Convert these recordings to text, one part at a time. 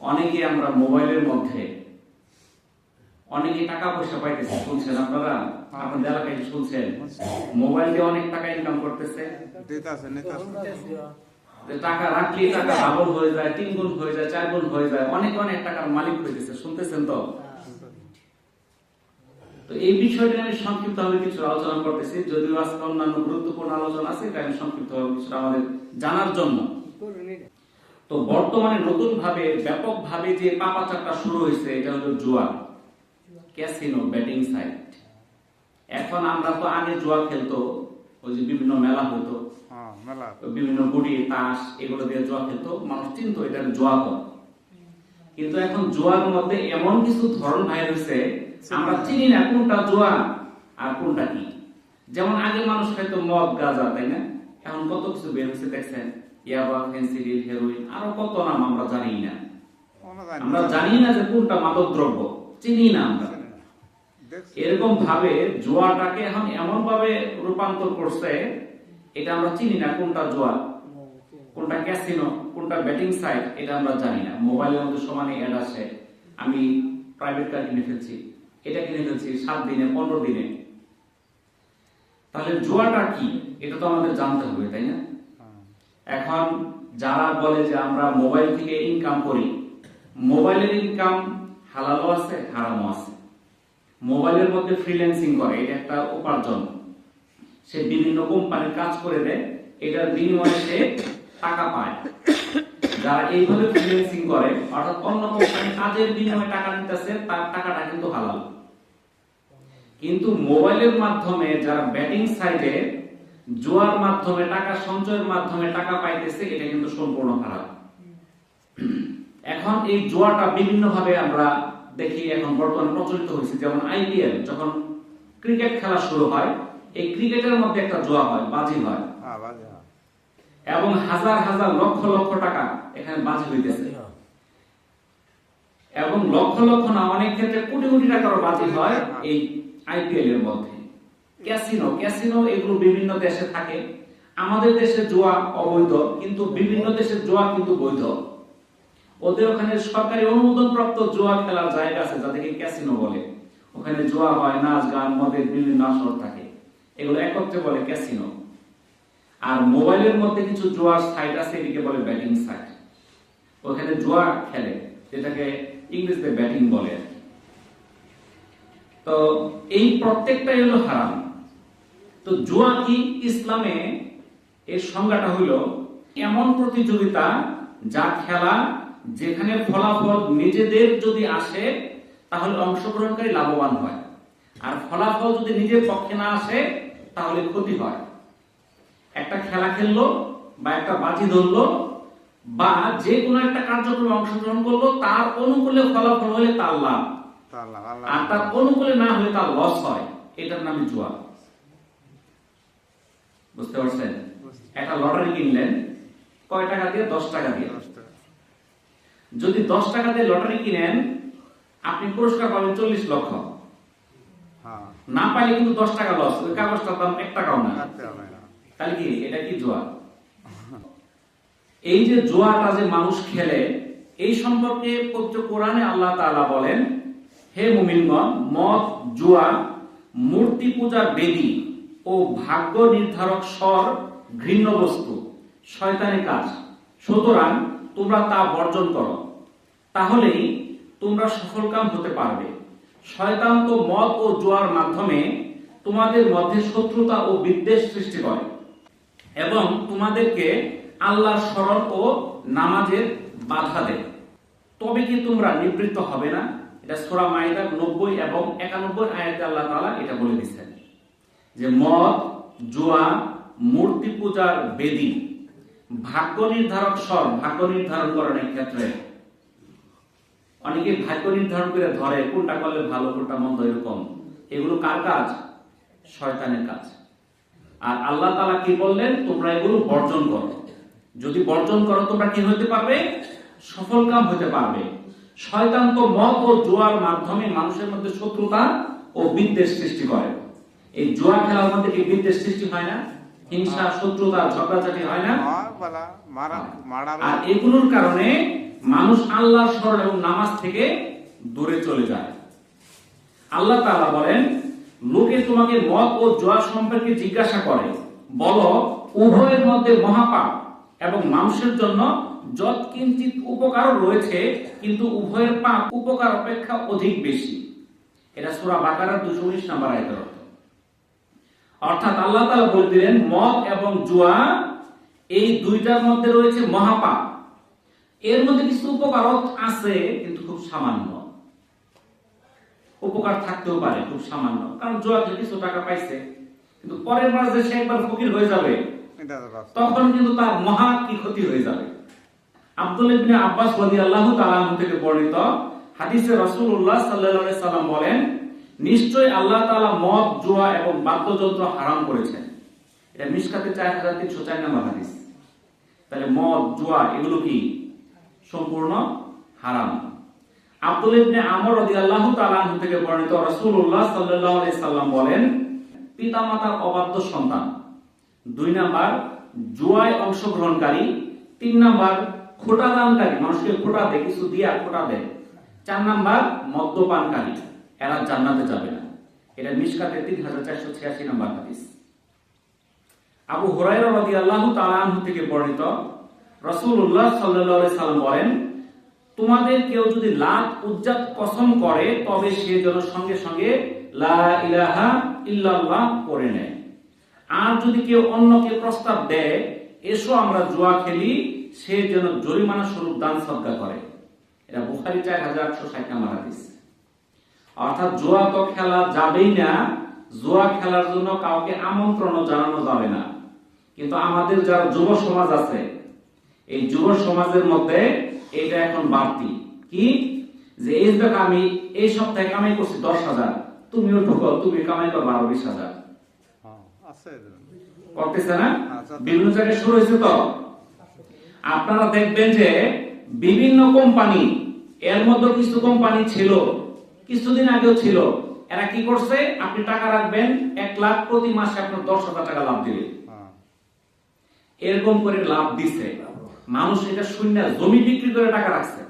অনেকে আমরা মোবাইলের মধ্যে অনেকে টাকা পয়সা পাইতেছে শুনছেন আপনারা? আপনাদের এলাকায় শুনছেন? মোবাইল দিয়ে অনেক টাকা ইনকাম করতেছে। টাকা রাখলে টাকা ডাবল হয়ে যায় তিন গুণ হয়ে যায় চার গুণ হয়ে যায় অনেক অনেক টাকার মালিক হইতেছে শুনতেছেন তো? তো এই বিষয়টা আমি সংক্ষিপ্ত ভাবে কিছু আলোচনা করতেছি যদিও আজকে অন্যান্য গুরুত্বপূর্ণ আলোচনা আছে এটা আমি সংক্ষিপ্ত ভাবে কিছু আমাদের জানার জন্য। তো বর্তমানে নতুন ভাবে ব্যাপক ভাবে যে পাপাচারটা শুরু হয়েছে এটা হলো জুয়া। ক্যাসিনো ব্যাটিং সাইট এখন আমরা তো আগে জুয়া খেলতো ওই যে বিভিন্ন মেলা হতো। হ্যাঁ বিভিন্ন গুড়ি তাস এগুলো দিয়ে জুয়া খেলতো মানুষ চিনতো এটা জুয়া কর কিন্তু এখন জুয়ার মধ্যে এমন কিছু ধরন ভাই হয়েছে আমরা চিনি না কোনটা জুয়া আর কোনটা কি। যেমন আগে মানুষ খাইতো মদ গাঁজা তাই না? এখন কত কিছু বের হয়েছে দেখছেন? ইয়াবা ফেন্সিডিল হেরোইন আরও কত নাম আমরা জানি না। আমরা জানি না। যে কোনটা মাদক দ্রব্য চিনি না আমরা। এরকম ভাবে জুয়াটাকে এখন এমন ভাবে রূপান্তর করছে এটা আমরা চিনি না কোনটা জুয়া কোনটা ক্যাসিনো কোনটা ব্যাটিং সাইট এটা আমরা জানি না। মোবাইলের মধ্যে সমানে অ্যাড আসে আমি প্রাইভেট কার কিনে ফেলছি এটা কিনে ফেলছি সাত দিনে পনেরো দিনে। তাহলে জুয়াটা কি? এটা তো আমাদের জানতে হবে তাই না। এখন যারা বলে যে আমরা মোবাইল থেকে ইনকাম করি, মোবাইলের ইনকাম হালালও আছে, হারামও আছে। মোবাইলের মধ্যে ফ্রিল্যান্সিং করে, এটা একটা উপার্জন। সে বিভিন্ন কোম্পানির কাজ করে দেয়, এটার বিনিময়ে সে টাকা পায়। যারা এইভাবে ফ্রিল্যান্সিং করে, অর্থাৎ অন্য কোম্পানির কাজের বিনিময়ে টাকা নিতেছে তার টাকাটা কিন্তু হালাল। কিন্তু মোবাইলের মাধ্যমে যারা ব্যাটিং সাইডে জুয়ার মাধ্যমে টাকা সঞ্চয়ের মাধ্যমে টাকা পাইতেছে এটা কিন্তু সম্পূর্ণ খারাপ এখন এই জোয়াটা বিভিন্ন ভাবে আমরা দেখি এখন বর্তমানে প্রচলিত হয়েছে। যেমন আইপিএল যখন ক্রিকেট খেলা শুরু হয় এই ক্রিকেটের মধ্যে একটা জোয়া হয় বাজি হয়। হ্যাঁ বাজে হ্যাঁ। এবং হাজার হাজার লক্ষ লক্ষ টাকা এখানে বাজি হইতেছে। এবং লক্ষ লক্ষ না অনেক ক্ষেত্রে কোটি কোটি টাকার বাজি হয় এই আইপিএল এর মধ্যে। ক্যাসিনো। ক্যাসিনো এগুলো বিভিন্ন দেশে থাকে। আমাদের দেশে জোয়া অবৈধ, কিন্তু বিভিন্ন দেশে জোয়া কিন্তু বৈধ। ওদের ওখানে সরকারি অনুমোদন প্রাপ্ত জুয়া খেলার জায়গা আছে, যাদেরকে ক্যাসিনো বলে। ওখানে জোয়া হয়, নাচ গান, মদের বিভিন্ন আসর থাকে। এগুলো একত্রে বলে ক্যাসিনো। আর মোবাইলের মধ্যে কিছু জুয়ার সাইট আছে, এটিকে বলে ব্যাটিং সাইট। ওখানে জোয়া খেলে, যেটাকে ইংরেজিতে ব্যাটিং বলে। তো এই প্রত্যেকটাই হলো হারাম। তো জুয়া কি ইসলামে এর সংজ্ঞাটা হলো এমন প্রতিযোগিতা যা খেলা যেখানে ফলাফল নিজেদের যদি আসে তাহলে অংশগ্রহণকারী লাভবান হয়। আর ফলাফল যদি নিজের পক্ষে না আসে তাহলে ক্ষতি হয়। একটা খেলা খেললো বা একটা বাজি ধরলো বা যে কোনো একটা কার্যক্রমে অংশগ্রহণ করল তার অনুকূলে ফলাফল হলে তার লাভ। আর তার অনুকূলে না হলে তার লস হয়। এটার নামই জুয়া বুঝতে পারছেন? একটা লটারি কিনলেন কয় টাকা দিয়ে? দশ টাকা দিয়ে। যদি দশ টাকা দিয়ে লটারি কিনেন আপনি পুরস্কার পাবেন চল্লিশ লক্ষ। হ্যাঁ। না পাইলে কিন্তু দশ টাকা লস ওই কাগজটার দাম এক টাকাও না। তাহলে কি? এটা কি জুয়া? এই যে জোয়াটা যে মানুষ খেলে এই সম্পর্কে পবিত্র কোরআনে আল্লাহ তাআলা বলেন হে মুমিনগণ মদ জুয়া মূর্তি পূজা বেদী ও ভাগ্য নির্ধারক স্বর ঘৃণ্য বস্তু, শয়তানি কাজ। সুতরাং তোমরা তা বর্জন করো। তাহলেই তোমরা সফলকাম হতে পারবে। শয়তান তো মদ ও জোয়ার মাধ্যমে তোমাদের মধ্যে শত্রুতা ও বিদ্বেষ সৃষ্টি করে এবং তোমাদেরকে আল্লাহর স্মরণ ও নামাজের বাধা দেয়। তবে কি তোমরা নিবৃত্ত হবে না? এটা সোরা মাইদার নব্বই এবং একানব্বই আয়াতে আল্লাহ তালা এটা বলে দিচ্ছেন যে মদ, জুয়া, মূর্তি পূজার বেদী, ভাগ্য নির্ধারক স্বর, ভাগ্য নির্ধারণ করার ক্ষেত্রে। অনেকে ভাগ্য নির্ধারণ করে ধরে, কোনটা করলে ভালো, কোনটা মন্দ, এরকম। এগুলো কার কাজ? শয়তানের কাজ। আর আল্লাহ তাআলা কি বললেন? তোমরা এগুলো বর্জন করো। যদি বর্জন করো, তোমরা কি হতে পারবে? সফল কাম হতে পারবে। শয়তান তো মদ ও জোয়ার মাধ্যমে মানুষের মধ্যে শত্রুতা ও বিদ্বেষ সৃষ্টি করে। এই জুয়া খেলার মধ্যে কি বিদ্বেষ সৃষ্টি হয় না হিংসা শত্রুতা ঝগড়াঝাটি হয় না। হ্যাঁ মারা আর এগুলোর কারণে মানুষ আল্লাহর স্মরণ এবং নামাজ থেকে দূরে চলে যায়। আল্লাহ তাআলা বলেন লোকে তোমাকে মদ ও জুয়া সম্পর্কে জিজ্ঞাসা করে। বলো উভয়ের মধ্যে মহাপাপ এবং মানুষের জন্য যৎকিঞ্চিত উপকারও রয়েছে কিন্তু উভয়ের পাপ উপকার অপেক্ষা অধিক বেশি। এটা সূরা বাকারার 219 নম্বর আয়াতের অর্থাৎ আল্লাহ তাআলা বলে দিলেন মদ এবং জুয়া এই দুইটার মধ্যে রয়েছে মহাপাপ। এর মধ্যে কিছু উপকার আছে কিন্তু খুব সামান্য। উপকার থাকতেও পারে খুব সামান্য। কারণ জুয়াতে কিছু টাকা পাইছে। কিন্তু পরের মাস যে সে একবার ফকির হয়ে যাবে। তখন কিন্তু তার মহা কি ক্ষতি হয়ে যাবে। আব্দুল ইবনে আব্বাস রাদিয়াল্লাহু তাআলা থেকে বর্ণিত হাদিসে রাসূলুল্লাহ সাল্লাল্লাহু আলাইহি সাল্লাম বলেন নিশ্চয় আল্লাহ তাআলা মদ, জুয়া এবং বাদ্যযন্ত্র হারাম করেছেন। এটা মিশকাতে 4304 নম্বর হাদিস। তাহলে মদ, জুয়া, এগুলো কি সম্পূর্ণ হারাম? আব্দুল ইবনে আমর রাদিয়াল্লাহু থেকে বর্ণিত সাল্লাম বলেন অবাধ্য সন্তান। দুই নাম্বার, জুয়ায় অংশগ্রহণকারী। তিন নাম্বার, খোটা দানকারী। মানুষকে খোটা দেয় কিছু দিয়া খোটা দেয় চার নাম্বার, মদ্যপানকারী। এরা জান্নাতে যাবে না। এটা মিশকাতে তিন হাজার চারশো ছিয়াশি নাম্বার হাদিস। আবু হুরাইরা রাদিয়াল্লাহু তাআলা আনহু থেকে বর্ণিত রাসূলুল্লাহ সাল্লাল্লাহু আলাইহি সাল্লাম বলেন, তোমাদের কেউ যদি লাত, উজ্জাত কসম করে, তবে সে যেন সঙ্গে সঙ্গে লা ইলাহা ইল্লাল্লাহ পড়ে নেয়। আর যদি কেউ অন্যকে প্রস্তাব দেয়, এসো আমরা জুয়া খেলি, সে যেন জরিমানা স্বরূপ দান সদ্গা করে। এটা বুখারি চার হাজার আটশো ষাট নাম্বার হাদিস। অর্থাৎ জুয়া তো খেলা যাবেই না, জুয়া খেলার জন্য কাউকে আমন্ত্রণ জানানো যাবে না কিন্তু আমাদের যারা যুব সমাজ আছে, এই যুব সমাজের মধ্যে এটা এখন বাড়তি কি যে এই দেখ আমি এই সপ্তাহে কামাই করছি দশ হাজার, তুমিও ঢুকো তুমি কামাই করো বারো বিশ হাজার। করতেছে না। বিভিন্ন জায়গায় শুরু হয়েছে তো আপনারা দেখবেন যে বিভিন্ন কোম্পানি, এর মধ্যে কিছু কোম্পানি ছিল কিছুদিন আগেও ছিল। এরা কি করছে? আপনি টাকা রাখবেন এক লাখ প্রতি মাসে আপনার দশ হাজার টাকা লাভ দিবে। হ্যাঁ, এরকম করে লাভ দিছে। মানুষ এটা শূন্য জমি বিক্রি করে টাকা রাখছে।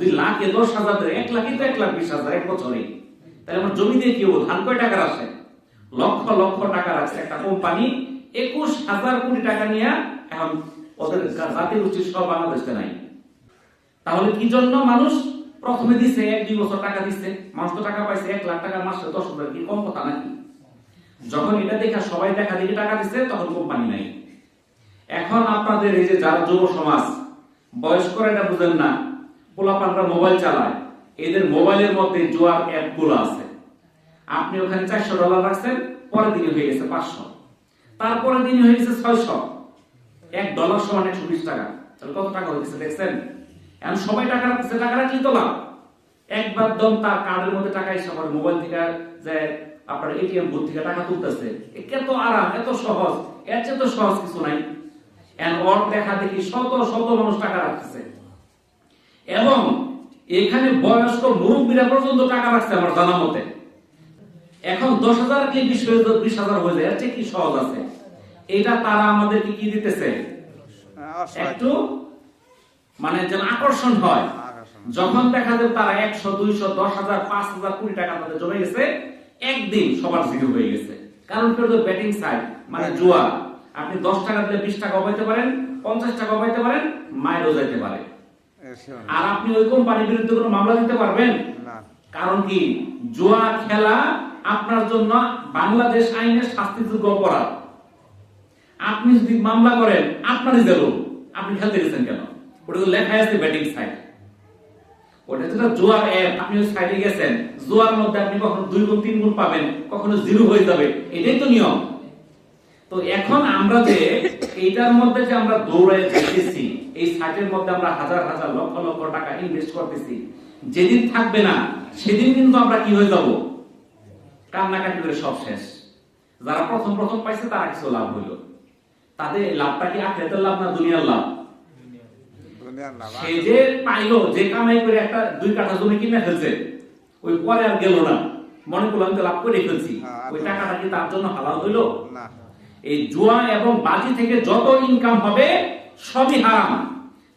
দুই লাখে দশ হাজার ধরে এক লাখই তো এক লাখ বিশ হাজার এক বছরে। তাহলে আমার জমি দিয়ে কি হব? ধান কয় টাকা আসে লক্ষ লক্ষ টাকা রাখছে। একটা কোম্পানি একুশ হাজার কোটি টাকা নিয়ে এখন ওদের জাতির উচিত সব বাংলাদেশে নাই। তাহলে কি জন্য মানুষ প্রথমে দিছে এক, দুই বছর টাকা দিচ্ছে মানুষ তো টাকা পাইছে, এক লাখ টাকা মাসে দশ হাজার, কি কম কথা নাকি? যখন এটা দেখা সবাই দেখা দেখে টাকা দিচ্ছে তখন কোম্পানি নাই। এখন আপনাদের এই যে যারা যুব সমাজ, বয়স্করা এটা বুঝেন না, পোলাপানরা মোবাইল চালায়। এদের মোবাইলের মধ্যে জোয়ার অ্যাপগুলো আছে। আপনি ওখানে চারশো ডলার রাখছেন, পরের দিনে হয়ে গেছে পাঁচশো। তারপরের দিনে হয়ে গেছে ছয়শো। এক ডলার সমান একশো বিশ টাকা। তাহলে কত টাকা হয়ে গেছে দেখছেন? এখন সবাই টাকা রাখছে টাকা রাখলি তো লাভ একবার দম তার কার্ডের মধ্যে টাকা এসে আমার মোবাইল থেকে যে আপনার এটিএম বুথ থেকে টাকা তুলতেছে। এ কত আরাম এত সহজ এর চেয়ে তো সহজ কিছু নাই। ওর দেখা দেখি শত শত মানুষ টাকা রাখতেছে। এবং এখানে বয়স্ক মুরব্বীরা পর্যন্ত টাকা রাখছে আমার জানা মতে। এখন দশ হাজার কি বিশ বিশ হাজার হয়ে যায় এর চেয়ে কি সহজ আছে? এটা তারা আমাদেরকে কি দিতেছে? একটু মানে যেন আকর্ষণ হয়। যখন দেখা যায় তারা একশো দুইশো দশ হাজার পাঁচ হাজার কোটি টাকা তাদের জমে গেছে একদিন সবার জিরো হয়ে গেছে। কারণ ব্যাটিং সাইড মানে জুয়া আপনি দশ টাকা দিলে বিশ টাকা পাইতে পারেন পঞ্চাশ টাকা পাইতে পারেন মাইলও যাইতে পারে। আর আপনি ওই কোম্পানির বিরুদ্ধে কোনো মামলা দিতে পারবেন? কারণ কি জুয়া খেলা আপনার জন্য বাংলাদেশ আইনের শাস্তিযোগ্য অপরাধ। আপনি যদি মামলা করেন আপনারই জেল আপনি খেলতে গেছেন কেন? ওটা তো লেখা আছে ব্যাটিং সাইট ওটা যেটা জুয়ার অ্যাপ আপনি সাইটে গেছেন। জুয়ার মধ্যে আপনি কখনো দুই গুণ, তিন গুণ পাবেন। কখনো জিরো হয়ে যাবে। এটাই তো নিয়ম। তো এখন আমরা যে এইটার মধ্যে যে আমরা দৌড়ে যেতেছি, এই সাইটের মধ্যে আমরা হাজার হাজার লক্ষ লক্ষ টাকা ইনভেস্ট করতেছি। যেদিন থাকবে না, সেদিন কিন্তু আমরা কি হয়ে যাব? কান্নাকাটি করে সব শেষ। যারা প্রথম প্রথম পাইছে, তারা কিছু লাভ হইল। তাদের লাভটা কি আখেরাতের লাভ না দুনিয়ার লাভ? সে যে পাইলো যে কামাই করে একটা দুই কাঠা জমি কিনে ফেলছে ওই পরে আর গেল না। মনে করলাম তো লাভ করে ফেলছি। হ্যাঁ, ওই টাকাটা কি তার জন্য হালাল হইল? না। এই জুয়া এবং বাজি থেকে যত ইনকাম হবে সবই হারাম।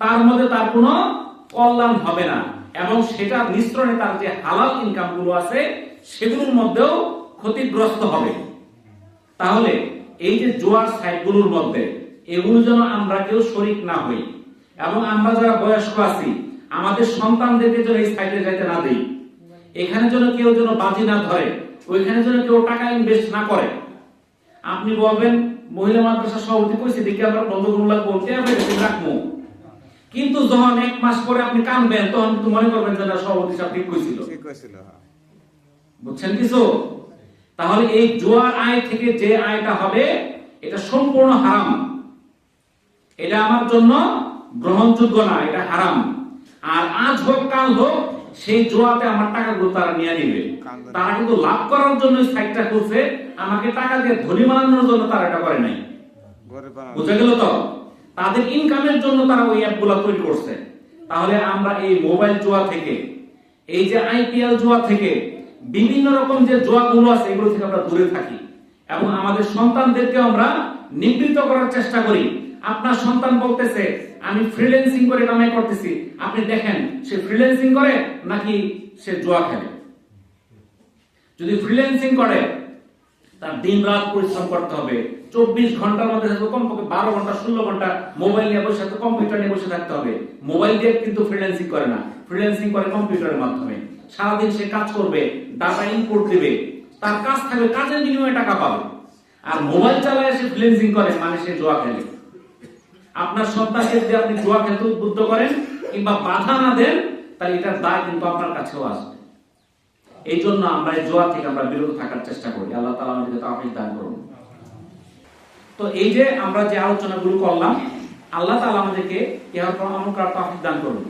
তার মধ্যে তার কোনো কল্যাণ হবে না। এবং সেটা মিশ্রণে তার যে হালাল ইনকামগুলো আছে সেগুলোর মধ্যেও ক্ষতিগ্রস্ত হবে। তাহলে এই যে জুয়ার সাইটগুলোর মধ্যে এগুলো যেন আমরা কেউ শরিক না হই। এবং আমরা যারা বয়স্ক আছি আমাদের সন্তানদেরকে যেন এই সাইটে যাইতে না দেই। এখানে যেন কেউ যেন বাজি না ধরে ওইখানে যেন কেউ টাকা ইনভেস্ট না করে। আপনি বলবেন মহিলা মাদ্রাসা সভাপতি কইছে দেখি আমরা বন্ধ করুন লাগবো রাখব? কিন্তু যখন এক মাস পরে আপনি কানবেন তখন কিন্তু মনে করবেন যে না সভাপতি সাহেব ঠিক কইছিল হ্যাঁ। বুঝছেন কিছু? তাহলে এই জোয়ার আয় থেকে যে আয়টা হবে এটা সম্পূর্ণ হারাম। এটা আমার জন্য গ্রহণযোগ্য না এটা হারাম। আর আজ হোক কাল হোক সেই জোয়াতে আমার টাকাগুলো তারা নিয়ে নিবে। তারা কিন্তু লাভ করার জন্য সাইটটা খুলছে আমাকে টাকা দিয়ে ধনী বানানোর জন্য তারা এটা করে নাই। বুঝা গেল তো? তাদের ইনকামের জন্য তারা ওই অ্যাপগুলো তৈরি করছে। তাহলে আমরা এই মোবাইল জোয়া থেকে এই যে আইপিএল জুয়া থেকে বিভিন্ন রকম যে জুয়াগুলো আছে এগুলো থেকে আমরা দূরে থাকি। এবং আমাদের সন্তানদেরকে আমরা নিবৃত্ত করার চেষ্টা করি। আপনার সন্তান বলতেছে, আমি ফ্রিল্যান্সিং করে কামাই করতেছি। আপনি দেখেন, সে ফ্রিল্যান্সিং করে নাকি সে জুয়া খেলে? যদি ফ্রিল্যান্সিং করে, তার দিন রাত পরিশ্রম করতে হবে। চব্বিশ ঘণ্টার মধ্যে কমপক্ষে বারো ঘণ্টা, ষোলো ঘণ্টা মোবাইল নিয়ে বসে থাকতে কম্পিউটার নিয়ে বসে থাকতে হবে। মোবাইল দিয়ে কিন্তু ফ্রিল্যান্সিং করে না। ফ্রিল্যান্সিং করে কম্পিউটারের মাধ্যমে। সারাদিন সে কাজ করবে ডাটা ইনপুট দিবে। তার কাজ থাকবে, কাজের বিনিময়ে টাকা পাবে। আর মোবাইল চালায় সে ফ্রিল্যান্সিং করে মানে সে জোয়া খেলে। আপনার সন্তানকে যদি আপনি জোয়া খেলতে উদ্বুদ্ধ করেন কিংবা বাধা না দেন, তাহলে এটার দায় কিন্তু আপনার কাছেও আসবে। এই জন্য আমরা এই জোয়া থেকে আমরা বিরত থাকার চেষ্টা করি। আল্লাহ তালা আমাদেরকে তাফিক দান করুন। তো এই যে আমরা যে আলোচনাগুলো করলাম, আল্লাহ তালা আমাদেরকে ইহার পর আমল করার তাফিক দান করুন।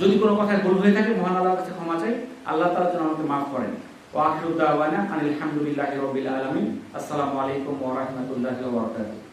যদি কোনো কথায় ভুল হয়ে থাকে, মহান আল্লাহর কাছে ক্ষমা চাই। আল্লাহ তালা যেন আমাকে মাফ করেন। ওয়া আখিরু দাওয়ানা আনিল হামদুলিল্লাহি রাব্বিল আলামিন। আসসালামু আলাইকুম ওয়া রাহমাতুল্লাহি ওয়া বারাকাতুহু।